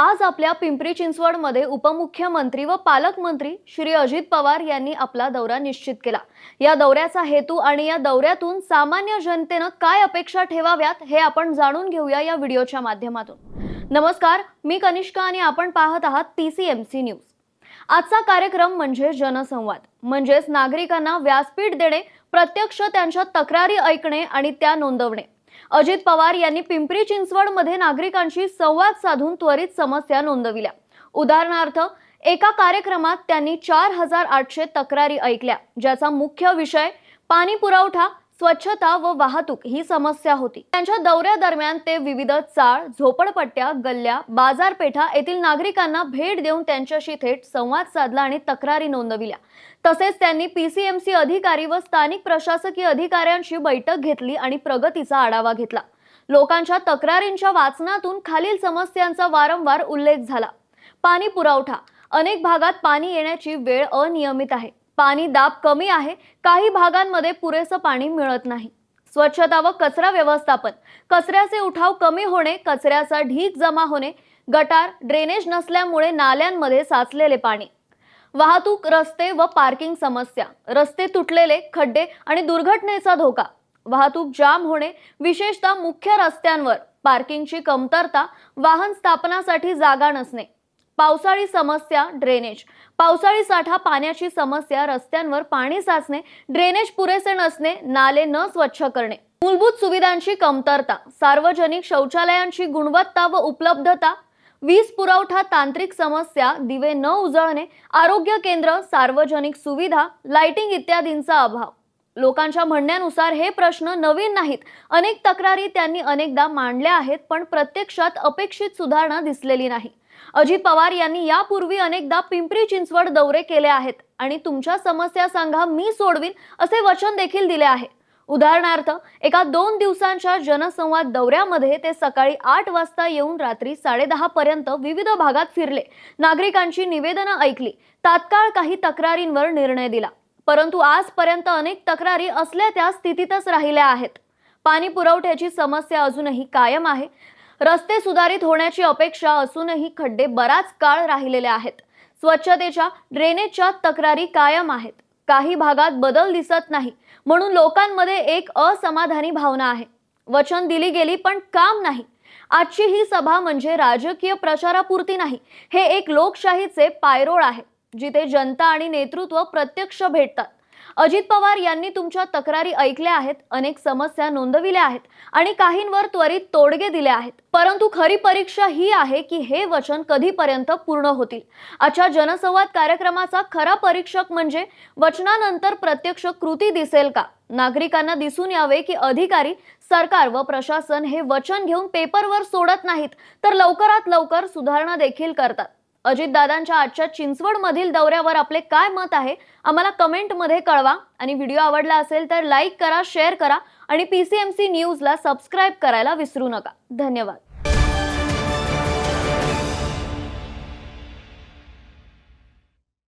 आज आपल्या पिंपरी चिंचवडमध्ये उपमुख्यमंत्री व पालकमंत्री श्री अजित पवार यांनी आपला दौरा निश्चित केला. या दौऱ्याचा हेतू आणि या दौऱ्यातून सामान्य जनतेनं काय अपेक्षा ठेवाव्यात हे आपण जाणून घेऊया या व्हिडिओच्या माध्यमातून. नमस्कार मी कनिष्का आणि आपण पाहत आहात पीसीएमसी न्यूज आजचा कार्यक्रम म्हणजे जनसंवाद म्हणजेच नागरिकांना व्यासपीठ देणे प्रत्यक्ष त्यांच्या तक्रारी ऐकणे आणि त्या नोंदवणे. अजित पवार यांनी पिंपरी चिंचवडमध्ये नागरिकांशी संवाद साधून त्वरित समस्या नोंदविल्या. उदाहरणार्थ एका कार्यक्रमात त्यांनी चार हजार आठशे तक्रारी ऐकल्या ज्याचा मुख्य विषय पाणी पुरवठा स्वच्छता व वाहतूक ही समस्या होती. त्यांच्या दौऱ्यादरम्यान ते विविध चाळ झोपडपट्ट्या गल्ल्या बाजारपेठा येथील नागरिकांना भेट देऊन त्यांच्याशी थेट संवाद साधला आणि तक्रारी नोंदविल्या. तसेच त्यांनी पीसीएमसी अधिकारी व स्थानिक प्रशासकीय अधिकाऱ्यांशी बैठक घेतली आणि प्रगतीचा आढावा घेतला. लोकांच्या तक्रारींच्या वाचनातून खालील समस्यांचा वारंवार उल्लेख झाला. पाणी पुरवठा अनेक भागात पाणी येण्याची वेळ अनियमित आहे. पाणी दाब कमी आहे काही भागांमध्ये पुरेसं पाणी मिळत नाही. स्वच्छता व कचरा व्यवस्थापन. कचऱ्याचे उठाव कमी होणे कचऱ्याचा ढीग जमा होणे गटार ड्रेनेज नसल्यामुळे नाल्यांमध्ये साचलेले पाणी. वाहतूक रस्ते व पार्किंग समस्या. रस्ते तुटलेले खड्डे आणि दुर्घटनेचा धोका. वाहतूक जाम होणे विशेषतः मुख्य रस्त्यांवर. पार्किंगची कमतरता वाहन स्थापनासाठी जागा नसणे. पावसाळी समस्या ड्रेनेज पावसाळी साठा पाण्याची समस्या रस्त्यांवर पाणी साचणे ड्रेनेज पुरेसे नसणे नाले न स्वच्छ करणे. मूलभूत सुविधांची कमतरता सार्वजनिक शौचालयांची गुणवत्ता व उपलब्धता वीज पुरवठा तांत्रिक समस्या दिवे न उजळणे आरोग्य केंद्र सार्वजनिक सुविधा लाइटिंग इत्यादींचा अभाव. लोकांच्या म्हणण्यानुसार हे प्रश्न नवीन नाहीत. अनेक तक्रारी त्यांनी अनेकदा मांडल्या आहेत पण प्रत्यक्षात अपेक्षित सुधारणा दिसलेली नाही. अजित पवार यांनी यापूर्वी अनेकदा पिंपरी चिंचवड दौरे केले आहेत आणि तुमच्या समस्या सांगा मी सोडवीन असे वचन देखील दिले आहे. उदाहरणार्थ एका दोन दिवसांच्या जनसंवाद दौऱ्यामध्ये ते सकाळी आठ वाजता येऊन रात्री साडेदहा पर्यंत विविध भागात फिरले. नागरिकांची निवेदनं ऐकली. तात्काळ काही तक्रारींवर निर्णय दिला. परंतु आजपर्यंत अनेक तक्रारी असल्या त्या स्थितीतच राहिल्या आहेत. पाणी पुरवठ्याची समस्या अजूनही कायम आहे. रस्ते सुधारित होण्याची अपेक्षा असूनही खड्डे बराच काळ राहिलेले आहेत. स्वच्छतेच्या ड्रेनेजच्या तक्रारी कायम आहेत. काही भागात बदल दिसत नाही. म्हणून लोकांमध्ये एक असमाधानी भावना आहे. वचन दिली गेली पण काम नाही. आजची ही सभा म्हणजे राजकीय प्रचारापुरती नाही. हे एक लोकशाहीचे पायरोळ आहे. जिथे जनता आणि नेतृत्व प्रत्यक्ष भेटतात. अजित पवार यांनी तुमच्या तक्रारी ऐकल्या आहेत अनेक समस्या नोंदविल्या आहेत आणि काहींवर त्वरित तोडगे दिले आहेत. परंतु खरी परीक्षा ही आहे की हे वचन कधीपर्यंत पूर्ण होतील? आजच्या जनसंवाद कार्यक्रमाचा खरा परीक्षक म्हणजे वचनानंतर प्रत्यक्ष कृती दिसेल का? नागरिकांना दिसून यावे की अधिकारी सरकार व प्रशासन हे वचन घेऊन पेपरवर सोडत नाहीत तर लवकरात लवकर सुधारणा देखील करतात. अजितदादांच्या आजच्या चिंचवडमधील दौऱ्यावर आपले काय मत आहे? आम्हाला कमेंटमध्ये कळवा. आणि व्हिडिओ आवडला असेल तर लाईक करा शेअर करा. आणि पी सी एम सी न्यूजला सबस्क्राईब करायला विसरू नका. धन्यवाद.